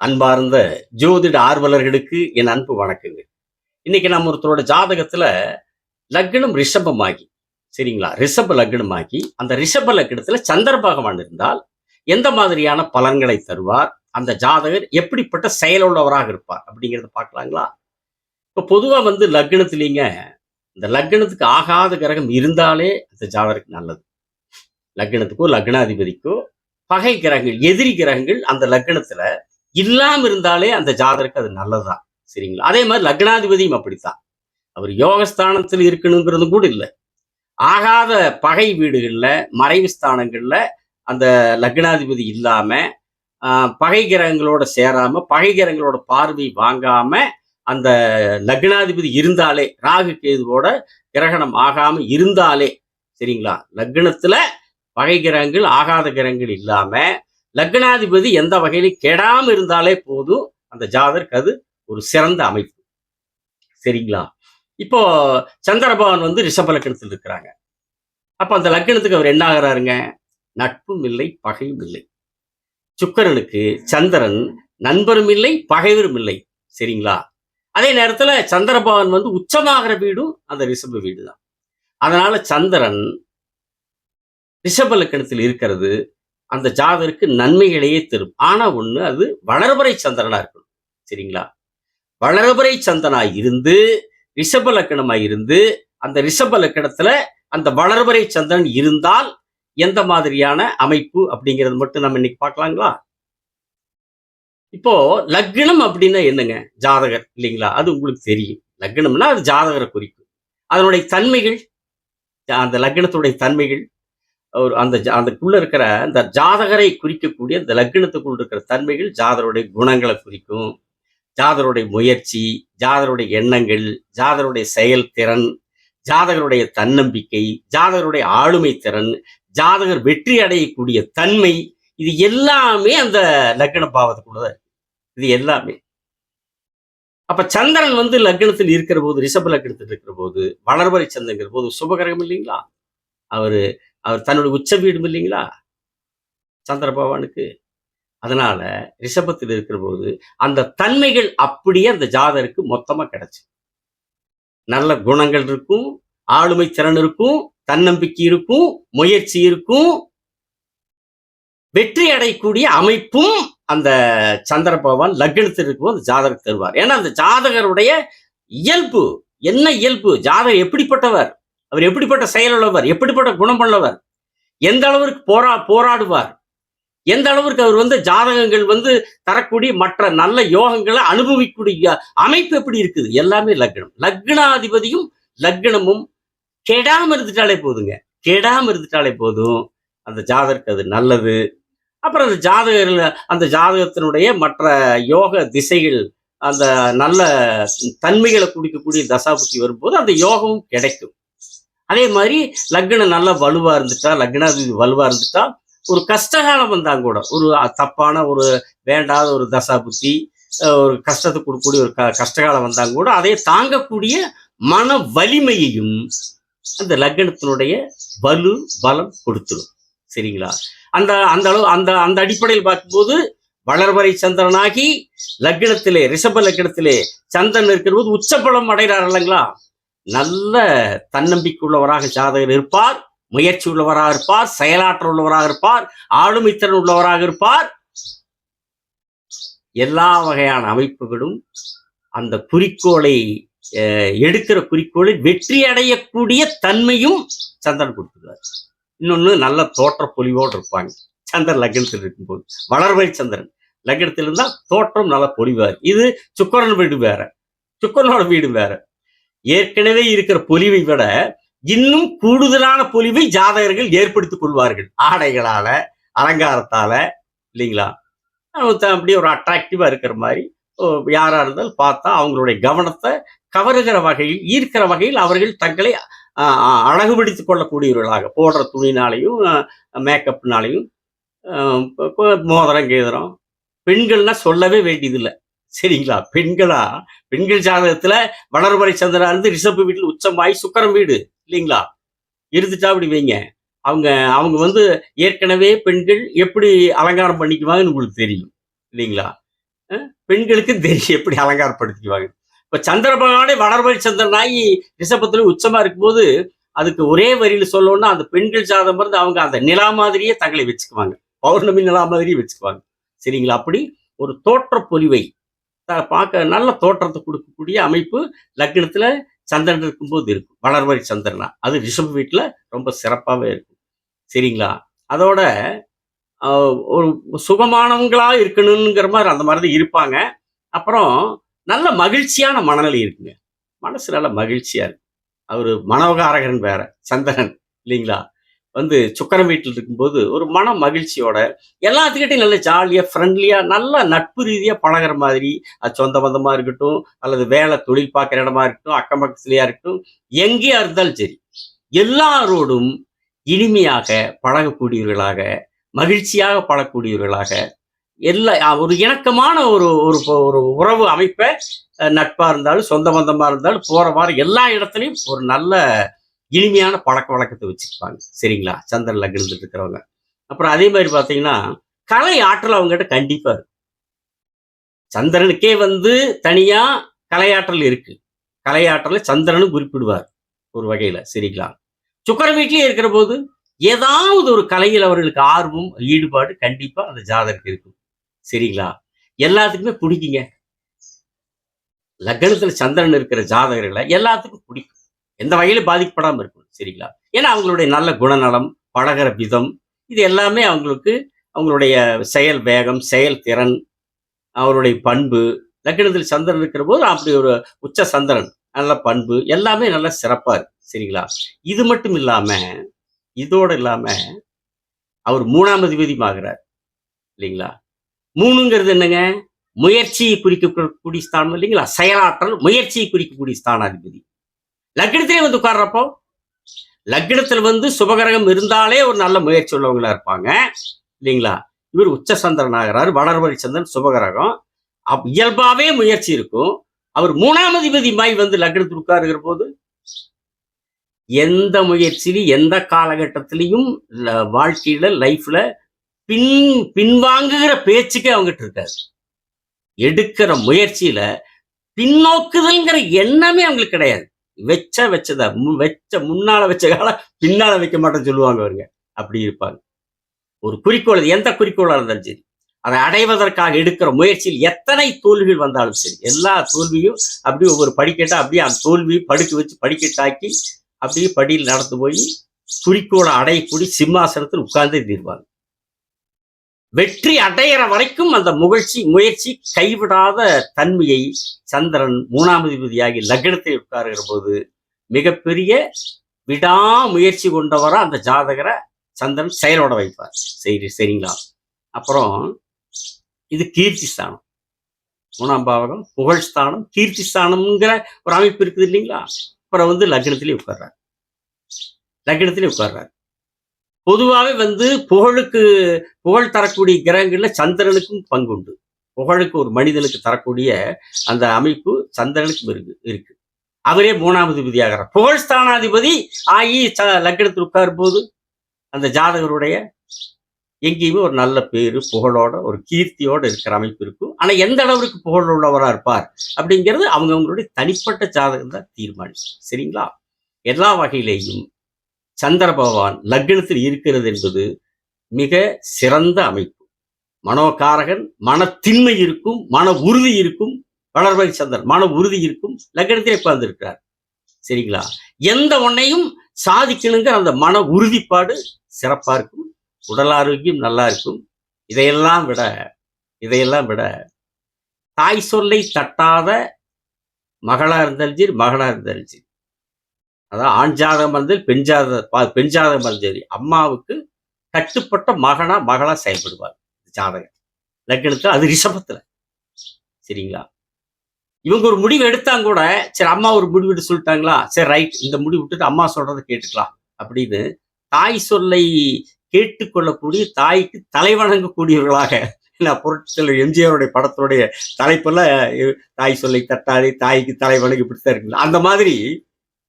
அன்பார்ந்த ஜோதிட ஆர்வலர்களுக்கு என் அன்பு வணக்கங்க இன்னைக்கு நம்ம ஒருத்தரோட ஜாதகத்துல லக்னம் ரிஷபமாகி சரிங்களா? ரிஷப லக்னமாகி அந்த ரிஷப லக்னத்துல சந்திர பகவான் இருந்தால் எந்த மாதிரியான பலன்களை தருவார்? அந்த ஜாதகர் எப்படிப்பட்ட செயலுள்ளவராக இருப்பார்? அப்படிங்கிறத பார்க்கலாங்களா? இப்போ பொதுவாக வந்து லக்னத்துலீங்க இந்த லக்னத்துக்கு ஆகாத கிரகம் இருந்தாலே அந்த ஜாதகருக்கு நல்லது. லக்னத்துக்கோ லக்னாதிபதிக்கோ பகை கிரகங்கள் எதிரி கிரகங்கள் அந்த லக்னத்துல இல்லாமல் இருந்தாலே அந்த ஜாதகருக்கு அது நல்லதுதான். சரிங்களா? அதே மாதிரி லக்னாதிபதியும் அப்படித்தான். அவர் யோகஸ்தானத்தில் இருக்கணுங்கிறது கூட இல்லை. ஆகாத பகை வீடுகளில் மறைவு ஸ்தானங்களில் அந்த லக்னாதிபதி இல்லாமல் பகை கிரகங்களோட சேராம பகை கிரகங்களோட பார்வை வாங்காம அந்த லக்னாதிபதி இருந்தாலே ராகு கேதுவோட கிரகணம் ஆகாம இருந்தாலே சரிங்களா? லக்னத்துல பகை கிரகங்கள் ஆகாத கிரகங்கள் இல்லாம லக்னாதிபதி எந்த வகையிலும் கெடாம இருந்தாலே போதும். அந்த ஜாதருக்கு அது ஒரு சிறந்த அமைப்பு. சரிங்களா? இப்போ சந்திர பகவான் வந்து ரிஷப லக்னத்தில் இருக்கிறாங்க. அப்ப அந்த லக்னத்துக்கு அவர் என்ன ஆகிறாருங்க? நட்பும் இல்லை பகையும் இல்லை. சுக்கரனுக்கு சந்திரன் நண்பரும் இல்லை பகைவரும் இல்லை. சரிங்களா? அதே நேரத்துல சந்திர பகவான் வந்து உச்சமாகிற வீடும் அந்த ரிஷப வீடு தான் அதனால சந்திரன் ரிஷப லக்கணத்தில் இருக்கிறது அந்த ஜாதருக்கு நன்மைகளையே தரும். ஆனா ஒண்ணு அது வளர்பறை சந்திரனா இருக்கணும். சரிங்களா? வளர்பறை சந்திரனா இருந்து ரிஷப லக்கணமா இருந்து அந்த ரிஷப லக்கணத்துல அந்த வளர்பறை சந்திரன் இருந்தால் எந்த மாதிரியான அமைப்பு அப்படிங்கிறது மட்டும் நம்ம இன்னைக்கு பார்க்கலாங்களா? இப்போ லக்னம் அப்படின்னா என்னங்க? ஜாதகர் இல்லைங்களா? அது உங்களுக்கு தெரியும். லக்னம்னா அது ஜாதகரை குறிக்கும். அதனுடைய தன்மைகள் அந்த லக்னத்துடைய தன்மைகள் ஒரு அந்த ஜா- இருக்கிற அந்த ஜாதகரை குறிக்கக்கூடிய அந்த லக்னத்துக்குள்ள இருக்கிற தன்மைகள் ஜாதருடைய குணங்களை குறிக்கும். ஜாதருடைய முயற்சி ஜாதருடைய எண்ணங்கள் ஜாதருடைய செயல்திறன் ஜாதகருடைய தன்னம்பிக்கை ஜாதகருடைய ஆளுமை திறன் ஜாதகர் வெற்றி அடையக்கூடிய தன்மை இது எல்லாமே அந்த லக்ன பாவத்துக்குள்ளதான் இருக்கு. இது எல்லாமே. அப்ப சந்திரன் வந்து லக்னத்தில் இருக்கிற போது ரிஷப லக்னத்தில் இருக்கிற போது வளர்வரை சந்திரங்கிற போது சுபகரகம் இல்லைங்களா? அவரு அவர் தன்னுடைய உச்ச வீடும் இல்லைங்களா? சந்திரபவானுக்கு அதனால ரிஷபத்தில் இருக்கிற போது அந்த தன்மைகள் அப்படியே அந்த ஜாதருக்கு மொத்தமா கிடைச்சு. நல்ல குணங்கள் இருக்கும் ஆளுமை திறன் இருக்கும் தன்னம்பிக்கை இருக்கும் முயற்சி இருக்கும். வெற்றி அடையக்கூடிய அமைப்பும் அந்த சந்திர பகவான் லக்னத்தில் இருக்கும்போது அந்த ஜாதகர் தருவார். ஏன்னா அந்த ஜாதகருடைய இயல்பு என்ன இயல்பு? ஜாதகர் எப்படிப்பட்டவர்? அவர் எப்படிப்பட்ட செயலுள்ளவர் எப்படிப்பட்ட குணமுள்ளவர் எந்த அளவிற்கு போரா போராடுவார் எந்த அளவிற்கு அவர் வந்து ஜாதகங்கள் வந்து தரக்கூடிய மற்ற நல்ல யோகங்களை அனுபவிக்கக்கூடிய அமைப்பு எப்படி இருக்குது? எல்லாமே லக்னம். லக்னாதிபதியும் லக்னமும் கெடாம இருந்துட்டாலே போதுங்க. கெடாம இருந்துட்டாலே போதும். அந்த ஜாதகருக்கு அது நல்லது. அப்புறம் அந்த ஜாதகர்கள் அந்த ஜாதகத்தினுடைய மற்ற யோக திசைகள் அந்த நல்ல தன்மைகளை குடிக்கக்கூடிய தசாபுத்தி வரும்போது அந்த யோகமும் கிடைக்கும். அதே மாதிரி லக்னம் நல்லா வலுவா இருந்துட்டா லக்னாதிபதி வலுவா இருந்துட்டா ஒரு கஷ்டகாலம் வந்தாங்க கூட ஒரு தப்பான ஒரு வேண்டாத ஒரு தசாபுத்தி ஒரு கஷ்டத்தை கொடுக்கக்கூடிய ஒரு க கஷ்டகாலம் வந்தாங்க கூட அதை தாங்கக்கூடிய மன வலிமையையும் அந்த லக்னத்தினுடைய வலு பலம் கொடுத்துரும். சரிங்களா? அந்த அந்த அளவு அந்த அந்த அடிப்படையில் பார்க்கும்போது வளர்வரை சந்திரனாகி லக்னத்திலே ரிஷப லக்னத்திலே சந்திரன் இருக்கிற போது உச்சபலம் அடைகிறார் இல்லைங்களா? நல்ல தன்னம்பிக்கை உள்ளவராக ஜாதகர் இருப்பார் முயற்சி உள்ளவராக இருப்பார் செயலாற்றல் உள்ளவராக இருப்பார் ஆளுமைத்திறன் உள்ளவராக இருப்பார். எல்லா வகையான அமைப்புகளும் அந்த குறிக்கோளை அஹ், எடுக்கிற குறிக்கோளில் வெற்றி அடையக்கூடிய தன்மையும் சந்திரன் கொடுத்துருவார் இன்னொன்னு நல்ல தோற்ற பொலிவோடு இருப்பாங்க. சந்திரன் லக்னத்தில் இருக்கும்போது வளர்வை சந்திரன். லக்னத்தில் இருந்தால் தோற்றம் நல்ல பொலிவார் இது சுக்கரன் வீடு வேற. சுக்கரனோட வீடு வேற. ஏற்கனவே இருக்கிற பொலிவை விட இன்னும் கூடுதலான பொலிவை ஜாதகர்கள் ஏற்படுத்திக் கொள்வார்கள். ஆடைகளால அலங்காரத்தால இல்லைங்களா? த- அப்படியே ஒரு அட்ராக்டிவா இருக்கிற மாதிரி யாரா இருந்தாலும் பார்த்தா அவங்களுடைய கவனத்தை கவருகிற வகையில் ஈர்க்கிற வகையில் அவர்கள் தங்களை அழகுபடுத்திக் கொள்ளக்கூடியவர்களாக போடுற துணினாலையும் மேக்கப்னாலையும் மோதிரம் கீதரம் பெண்கள்னா சொல்லவே வேண்டியதில்லை. சரிங்களா? பெண்களா? பெண்கள் ஜாதகத்துல வளர்வரை சந்திரா இருந்து ரிஷப்பு வீட்டில் உச்சமாய் சுக்கரம் வீடு இல்லைங்களா? இருந்துட்டா அப்படி வைங்க. அவங்க அவங்க வந்து ஏற்கனவே பெண்கள் எப்படி அலங்காரம் பண்ணிக்குவாங்கன்னு உங்களுக்கு தெரியும் இல்லைங்களா? பெண்களுக்கு தெரியும் எப்படி அலங்காரப்படுத்திக்குவாங்க. இப்போ சந்திர பகவானே வளர்வழி சந்திரனாகி ரிஷபத்துல உச்சமா இருக்கும்போது அதுக்கு ஒரே வரியில சொல்லணும்னா அந்த பெண்கள் ஜாதகம் இருந்து அவங்க அந்த நிலா மாதிரியே தங்களை வச்சுக்குவாங்க. பௌர்ணமி நிலா மாதிரியே வச்சுக்குவாங்க. சரிங்களா? அப்படி ஒரு தோற்ற பொலிவை பார்க்க நல்ல தோற்றத்தை கொடுக்கக்கூடிய அமைப்பு லக்னத்தில் சந்திரன் இருக்கும்போது இருக்கும். வளர்வழி சந்திரனா. அது ரிஷப வீட்டில் ரொம்ப சிறப்பாகவே இருக்கும். சரிங்களா? அதோட ஒரு சுகமானவங்களாக இருக்கணுங்கிற மாதிரி அந்த மாதிரி தான் இருப்பாங்க. அப்புறம் நல்ல மகிழ்ச்சியான மனநிலை இருக்குங்க. மனசு நல்ல மகிழ்ச்சியாக இருக்கு. அவர் மனோகாரகன் வேற சந்திரன் இல்லைங்களா? வந்து சுக்கரம் வீட்டில் இருக்கும்போது ஒரு மன மகிழ்ச்சியோட எல்லாத்துக்கிட்டையும் நல்ல ஜாலியாக ஃப்ரெண்ட்லியாக நல்ல நட்பு ரீதியாக பழகுற மாதிரி அது சொந்த பந்தமா இருக்கட்டும் அல்லது வேலை தொழில் பார்க்குற இடமா இருக்கட்டும் அக்கம் பக்கத்துலயா இருக்கட்டும் எங்கேயா இருந்தாலும் சரி எல்லாரோடும் இனிமையாக பழகக்கூடியவர்களாக மகிழ்ச்சியாக பழகக்கூடியவர்களாக எல்லா ஒரு இணக்கமான ஒரு ஒரு ஒரு உறவு அமைப்பை நட்பாக நட்பா இருந்தாலும் சொந்த பந்தமா இருந்தாலும் போகிற வாரம் எல்லா இடத்துலையும் ஒரு நல்ல இனிமையான பழக்க வழக்கத்தை வச்சிருப்பாங்க. சரிங்களா? சந்திரன் லக்னத்தில் இருக்கிறவங்க. அப்புறம் அதே மாதிரி பார்த்தீங்கன்னா கலை ஆற்றல் அவங்ககிட்ட கண்டிப்பா இருக்கு சந்திரனுக்கே வந்து தனியா கலையாற்றல் இருக்கு. கலையாற்றலை சந்திரனும் குறிப்பிடுவார் ஒரு வகையில. சரிங்களா? சுக்கர வீட்லேயே இருக்கிற போது ஏதாவது ஒரு கலையில் அவர்களுக்கு ஆர்வம் ஈடுபாடு கண்டிப்பா அந்த ஜாதகத்துக்கு இருக்கும். சரிங்களா? எல்லாத்துக்குமே பிடிக்குங்க. லக்னத்துல சந்திரன் இருக்கிற ஜாதகர்களை எல்லாத்துக்கும் பிடிக்கும். எந்த வகையிலும் பாதிக்கப்படாமல் இருக்கும் சரிங்களா? ஏன்னா அவங்களுடைய நல்ல குணநலம் பழகிற விதம் இது எல்லாமே அவங்களுக்கு அவங்களுடைய செயல் வேகம் செயல் திறன் அவருடைய பண்பு லக்னத்தில் சந்திரன் இருக்கிற போது அப்படி ஒரு உச்ச சந்திரன் நல்ல பண்பு எல்லாமே நல்ல சிறப்பாக இருக்கு சரிங்களா? இது மட்டும் இல்லாம இதோட இல்லாம அவர் மூணாம் அதிபதியும் ஆகிறார் இல்லைங்களா? மூணுங்கிறது என்னங்க? முயற்சியை குறிக்கக்கூடிய ஸ்தானம் இல்லைங்களா? செயலாற்றல் முயற்சியை குறிக்கக்கூடிய ஸ்தானாதிபதி. லக்னத்திலே வந்து உட்கார்றப்போ லக்னத்தில் வந்து சுபகிரகம் இருந்தாலே ஒரு நல்ல முயற்சி உள்ளவங்களா இருப்பாங்க. இல்லைங்களா? இவர் உச்ச சந்திரன் ஆகிறார் வளர்வழி சந்திரன் சுபகரகம். அப் இயல்பாவே முயற்சி இருக்கும். அவர் மூணாம் அதிபதி மாய் வந்து லக்னத்தில் உட்காருகிற போது எந்த முயற்சியிலும் எந்த காலகட்டத்திலையும் வாழ்க்கையில லைஃப்ல பின் பின்வாங்குகிற பேச்சுக்கே அவங்ககிட்ட இருக்காது எடுக்கிற முயற்சியில பின்னோக்குதல்ங்கிற எண்ணமே அவங்களுக்கு கிடையாது. வச்சா வச்சதா? வச்ச முன்னால வச்ச காலம் பின்னால வைக்க மாட்டேன்னு சொல்லுவாங்க அவருங்க அப்படி இருப்பாங்க. ஒரு குறிக்கோள் எந்த குறிக்கோளா இருந்தாலும் சரி. அதை அடைவதற்காக எடுக்கிற முயற்சியில் எத்தனை தோல்விகள் வந்தாலும் சரி எல்லா தோல்வியும் அப்படியே ஒவ்வொரு படிக்கட்டா அப்படியே அந்த தோல்வி படுக்க வச்சு படிக்கட்டாக்கி அப்படியே படியில் நடந்து போய் குறிக்கோளை அடையக்கூடிய சிம்மாசனத்தில் உட்கார்ந்து தீர்வாங்க. வெற்றி அடையிற வரைக்கும் அந்த முகழ்ச்சி முயற்சி கைவிடாத தன்மையை சந்திரன் மூணாம் அதிபதியாகி லக்னத்தை உட்காருகிற போது மிகப்பெரிய விடாமுயற்சி கொண்டவரை அந்த ஜாதகரை சந்திரன் செயலோட வைப்பார். சரி சரிங்களா? அப்புறம் இது கீர்த்தி ஸ்தானம். மூணாம் பாவகம் புகழ் ஸ்தானம் கீர்த்தி ஸ்தானம்ங்கிற ஒரு அமைப்பு இருக்குது இல்லைங்களா? அப்புறம் வந்து லக்னத்திலே உட்கார்றார். லக்னத்திலே உட்கார்றார். பொதுவாகவே வந்து புகழுக்கு புகழ் தரக்கூடிய கிரகங்களில் சந்திரனுக்கும் பங்குண்டு. புகழுக்கு ஒரு மனிதனுக்கு தரக்கூடிய அந்த அமைப்பு சந்திரனுக்கும் இருக்கு இருக்கு. அவரே மூணாவது விதியாகிறார் புகழ் ஸ்தானாதிபதி ஆகி ச- லக்னத்தில் உட்காரும் போது அந்த ஜாதகருடைய எங்கேயுமே ஒரு நல்ல பேரு புகழோட ஒரு கீர்த்தியோட இருக்கிற அமைப்பு இருக்கும். ஆனால் எந்த அளவுக்கு புகழ் உள்ளவராக இருப்பார் அப்படிங்கிறது அவங்கவுங்களுடைய தனிப்பட்ட ஜாதகம் தான் தீர்மானிச்சு சரிங்களா? எல்லா வகையிலேயும் சந்திர பகவான் லக்னத்தில் இருக்கிறது என்பது மிக சிறந்த அமைப்பு. மனோகாரகன் மனத்தின்மை இருக்கும் மன உறுதி இருக்கும் வளர்வழி சந்திரன் மன உறுதி இருக்கும் லக்னத்திலே உட்கார்ந்துருக்கிறார் சரிங்களா? எந்த ஒன்னையும் சாதிக்கணுங்கிற அந்த மன உறுதிப்பாடு சிறப்பாக இருக்கும் உடல் ஆரோக்கியம் நல்லா இருக்கும். இதையெல்லாம் விட இதையெல்லாம் விட தாய் சொல்லை தட்டாத மகளாக இருந்தாலும் சரி மகனாக இருந்தாலும் சரி அதாவது ஆண் ஜாதகம் வந்து பெண் ஜாதக பா- பெண் ஜாதகம் இருந்தாலும் சரி. அம்மாவுக்கு கட்டுப்பட்ட மகனா மகளா செயல்படுவார் ஜாதகம். லக்னத்தில் அது ரிஷபத்தில். சரிங்களா? இவங்க ஒரு முடிவு எடுத்தாங்க கூட சரி அம்மா ஒரு முடிவு எடுத்து சொல்லிட்டாங்களா? சரி ரைட் இந்த முடிவு விட்டுட்டு அம்மா சொல்றதை கேட்டுக்கலாம் அப்படின்னு தாய் சொல்லை கேட்டுக்கொள்ளக்கூடிய தாய்க்கு தலைவணங்கக்கூடியவர்களாக நான் பொருட்கள் எம்ஜிஆருடைய படத்துடைய தலைப்பெல்லாம் தாய் சொல்லை தட்டாதே தாய்க்கு தலைவணங்கி இப்படித்தான் இருக்குங்களா அந்த மாதிரி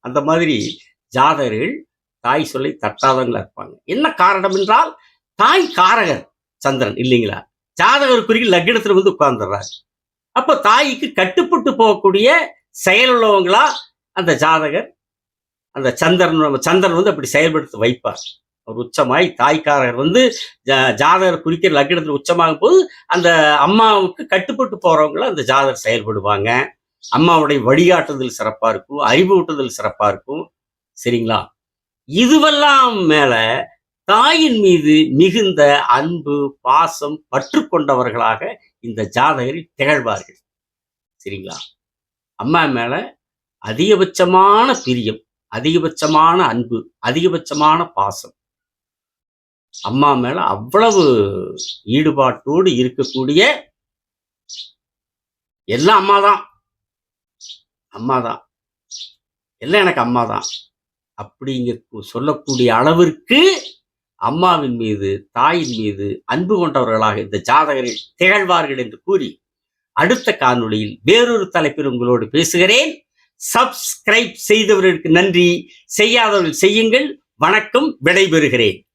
அந்த மாதிரி ஜாதகர்கள் தாய் சொல்லை தட்டாதவங்களா இருப்பாங்க. என்ன காரணம் என்றால் தாய் காரகர் சந்திரன் இல்லைங்களா? ஜாதகர் குறுகி லக்னத்தில் வந்து உட்கார்ந்துடுறாரு. அப்போ தாய்க்கு கட்டுப்பட்டு போகக்கூடிய செயல் உள்ளவங்களா அந்த ஜாதகர்? அந்த சந்திரன் சந்திரன் வந்து அப்படி செயல்படுத்த வைப்பார். ஒரு உச்சமாய் தாய்க்காரர் வந்து ஜா- ஜாதகர் குறிக்கிற லக்னத்தில் உச்சமாகும் போது அந்த அம்மாவுக்கு கட்டுப்பட்டு போறவங்கள அந்த ஜாதகர் செயல்படுவாங்க. அம்மாவுடைய வழிகாட்டுதல் சிறப்பா இருக்கும் அறிவூட்டுதல் சிறப்பா இருக்கும். சரிங்களா? இதுவெல்லாம் மேல தாயின் மீது மிகுந்த அன்பு பாசம் பற்று கொண்டவர்களாக இந்த ஜாதகர் திகழ்வார்கள். சரிங்களா? அம்மா மேல அதிகபட்சமான பிரியம் அதிகபட்சமான அன்பு அதிகபட்சமான பாசம். அம்மா மேல அவ்வளவு ஈடுபாட்டோடு இருக்கக்கூடிய எல்லாம் அம்மா தான் அம்மா தான் எல்லாம் எனக்கு அம்மா தான் அப்படிங்க சொல்லக்கூடிய அளவிற்கு அம்மாவின் மீது தாயின் மீது அன்பு கொண்டவர்களாக இந்த ஜாதகரில் திகழ்வார்கள் என்று கூறி அடுத்த காணொளியில் வேறொரு தலைப்பில் உங்களோடு பேசுகிறேன். சப்ஸ்கிரைப் செய்தவர்களுக்கு நன்றி. செய்யாதவர்கள் செய்யுங்கள். வணக்கம். விடைபெறுகிறேன்.